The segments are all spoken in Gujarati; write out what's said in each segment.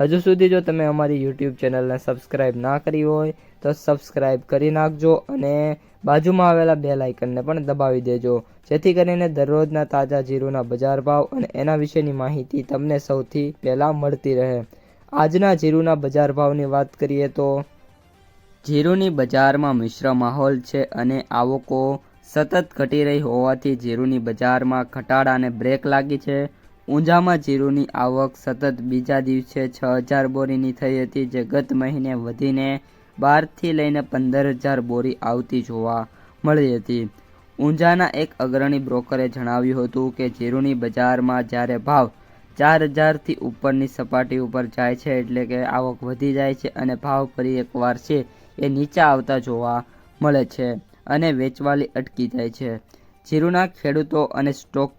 હજુ સુધી જો તમે અમારી યુટ્યુબ ચેનલને સબસ્ક્રાઇબ ના કરી હોય, તો સબસ્ક્રાઇબ કરી નાખજો અને બાજુમાં આવેલા બે લાઇકનને પણ દબાવી દેજો. જેથી કરીને દરરોજના તાજા જીરુના બજાર ભાવ અને એના વિશેની માહિતી તમને સૌથી પહેલાં મળતી રહે. આજના જીરુના બજાર ભાવની વાત કરીએ તો જીરુની બજારમાં મિશ્ર માહોલ છે અને આવકો સતત ઘટી રહી હોવાથી જીરુની બજારમાં ઘટાડાને બ્રેક લાગી છે. ઊંઝામાં જીરુની આવક સતત બીજા દિવસે છ હજાર બોરીની થઈ હતી જે ગત મહિને વધીને બારથી લઈને પંદર હજાર બોરી આવતી જોવા મળી હતી. ઊંઝાના એક અગ્રણી બ્રોકરે જણાવ્યું હતું કે જીરુની બજારમાં જ્યારે ભાવ ચાર હજારથી ઉપરની સપાટી ઉપર જાય છે એટલે કે આવક વધી જાય છે અને ભાવ ફરી એકવાર છે એ નીચા આવતા જોવા મળે છે અને વેચવાલી અટકી જાય છે. જીરુના ખેડૂતો અને સ્ટોક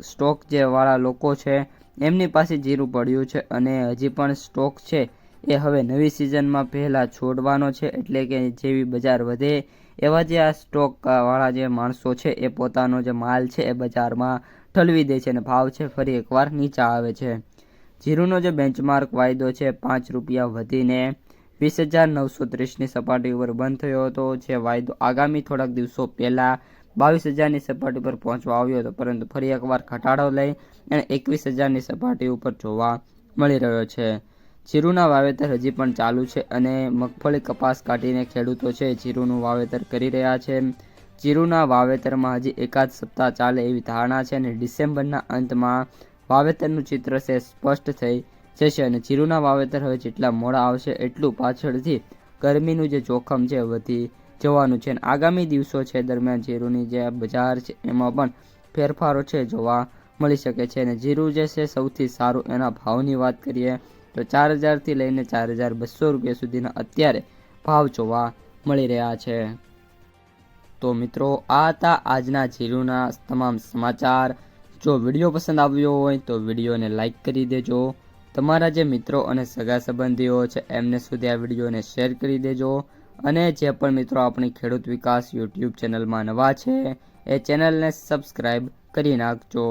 સ્ટોક જે વાળા લોકો છે, એમની પાસે જીરું પડ્યું છે અને હજી પણ સ્ટોક છે. એ હવે નવી સિઝનમાં પહેલાં છોડવાનો છે એટલે કે જેવી બજાર વધે એવા જે આ સ્ટોક વાળા જે માણસો છે, એ પોતાનો જે માલ છે એ બજારમાં ઠલવી દે છે અને ભાવ છે ફરી એકવાર નીચા આવે છે. જીરુનો જે બેન્ચમાર્ક વાયદો છે, પાંચ રૂપિયા વધીને વીસ હજાર નવસો ત્રીસની સપાટી ઉપર બંધ થયો હતો, જે વાયદો આગામી થોડાક દિવસો પહેલાં બાવીસ હજારની સપાટી પર પહોંચવા આવ્યો હતો, પરંતુ ફરી એકવાર ઘટાડો લઈ અને એકવીસ હજારની સપાટી ઉપર જોવા મળી રહ્યો છે. જીરુના વાવેતર હજી પણ ચાલુ છે અને મગફળી કપાસ કાઢીને ખેડૂતો છે જીરુનું વાવેતર કરી રહ્યા છે. જીરુના વાવેતરમાં હજી એકાદ સપ્તાહ ચાલે એવી ધારણા છે અને ડિસેમ્બરના અંતમાં વાવેતરનું ચિત્ર છે સ્પષ્ટ થઈ જશે અને જીરુના વાવેતર હવે જેટલા મોડા આવશે એટલું પાછળથી ગરમીનું જે જોખમ છે વધી જવાનું છે. અને આગામી દિવસો છે દરમિયાન જીરુની જે બજાર છે, એમાં પણ ફેરફારો છે જોવા મળી શકે છે. અને જીરું જે છે સૌથી સારું એના ભાવની વાત કરીએ તો ચાર હજારથી લઈને ચાર હજાર બસો રૂપિયા સુધીના અત્યારે ભાવ જોવા મળી રહ્યા છે. તો મિત્રો, આ હતા આજના જીરુના તમામ સમાચાર. જો વીડિયો પસંદ આવ્યો હોય તો વિડીયોને લાઇક કરી દેજો. તમારા જે મિત્રો અને સગા સંબંધીઓ છે એમને સુધી આ વિડીયોને શેર કરી દેજો. અને જે પણ મિત્રો આપણી ખેડૂત વિકાસ યુટ્યુબ ચેનલમાં નવા છે, એ ચેનલને સબસ્ક્રાઈબ કરી નાખજો.